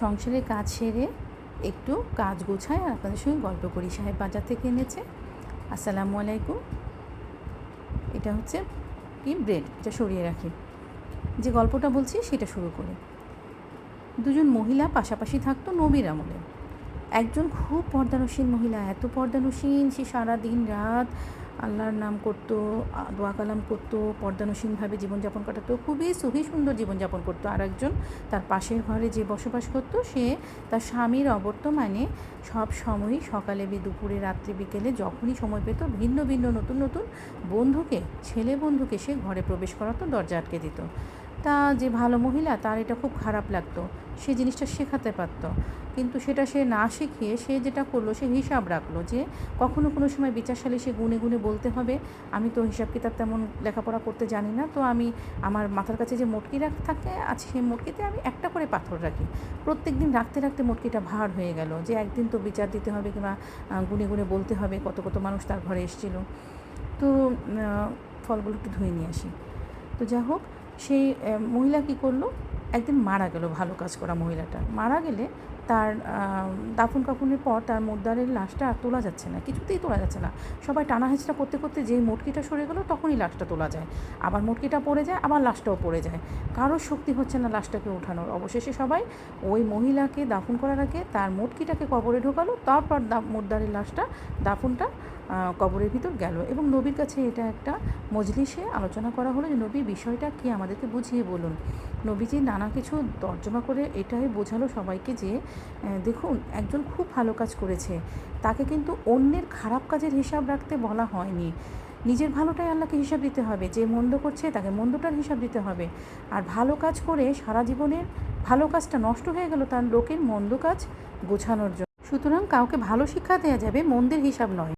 সংসারের কাজ সেরে একটু কাজ গোছায় আর আপনাদের সঙ্গে গল্প করি। সাহেব বাজার থেকে এনেছে। আসসালামু আলাইকুম। এটা হচ্ছে কি? ব্রেড। এটা সরিয়ে রাখি। যে গল্পটা বলছি সেটা শুরু করি। দুজন মহিলা পাশাপাশি থাকতো নবীর আমলে। একজন খুব পর্দানসীন মহিলা, এত পর্দানসীন সে সারা দিন রাত আল্লাহর নাম করতো, দোয়া কালাম করতো পর্দানসীনভাবে জীবনযাপন কাটাতো, খুবই সুখী, সুন্দর জীবনযাপন করতো। আর একজন তার পাশের ঘরে যে বসবাস করতো, সে তার স্বামীর অবর্তমানে সব সময়ই সকালে বি দুপুরে, রাত্রে, বিকেলে যখনই সময় পেত, ভিন্ন ভিন্ন, নতুন নতুন বন্ধুকে, ছেলে বন্ধুকে সে ঘরে প্রবেশ করাতো, দরজা আটকে দিত। তা যে ভালো মহিলা, তার এটা খুব খারাপ লাগতো। সে জিনিসটা শেখাতে পারতো। কিন্তু সেটা সে না শিখিয়ে সে যেটা করল, সে হিসাব রাখল যে কখনো কোনো সময় বিচারশালী সে গুনে গুনে বলতে হবে, আমি তো হিসাব কিতাব তেমন লেখাপড়া করতে জানি না, তো আমি আমার মাথার কাছে যে মটকি রাখ থাকে, আছে সেই মটকিতে আমি একটা করে পাথর রাখি। প্রত্যেক দিন রাখতে রাখতে মটকিটা ভার হয়ে গেল যে একদিন তো বিচার দিতে হবে কিংবা গুনে গুনে বলতে হবে, কত কত মানুষ তার ঘরে এসেছিল। তো ফলগুলো একটু ধুয়ে নিয়ে আসি। তো যাই হোক সেই মহিলা কী করল? একদিন মারা গেল ভালো কাজ করা মহিলাটা। মারা গেলে তার দাফন কাফনের পর তার মোদ্দারের লাশটা আর তোলা যাচ্ছে না, কিছুতেই তোলা যাচ্ছে না। সবাই টানা হেঁচড়া করতে করতে যেই মটকিটা সরে গেলো তখনই লাশটা তোলা যায়। আবার মটকিটা পড়ে যায়, আবার লাশটাও পড়ে যায়। কারোর শক্তি হচ্ছে না লাশটাকে ওঠানোর। অবশেষে সবাই ওই মহিলাকে দাফন করার আগে তার মটকিটাকে কবরে ঢোকালো, তারপর মোদ্দারের লাশটা, দাফনটা কবরের ভিতর গেল এবং নবীর কাছে এটা একটা মজলিসে আলোচনা করা হলো যে, নবী, বিষয়টা কি আমাদেরকে বুঝিয়ে বলুন? নবীজি নানা কিছু তর্জমা করে এটাই বোঝালো সবাইকে যে দেখুন, একজন খুব ভালো কাজ করেছে। তাকে কিন্তু অন্যের খারাপ কাজের হিসাব রাখতে বলা হয়নি। নিজের ভালোটাই আল্লাহকে হিসাব দিতে হবে। যে মন্দ করছে, তাকে মন্দটার হিসাব দিতে হবে। আর ভালো কাজ করে সারা জীবনের ভালো কাজটা নষ্ট হয়ে গেল তার লোকের মন্দ কাজ গোছানোর জন্য। সুতরাং কাউকে ভালো শিক্ষা দেওয়া যাবে মন্দের হিসাব নয়।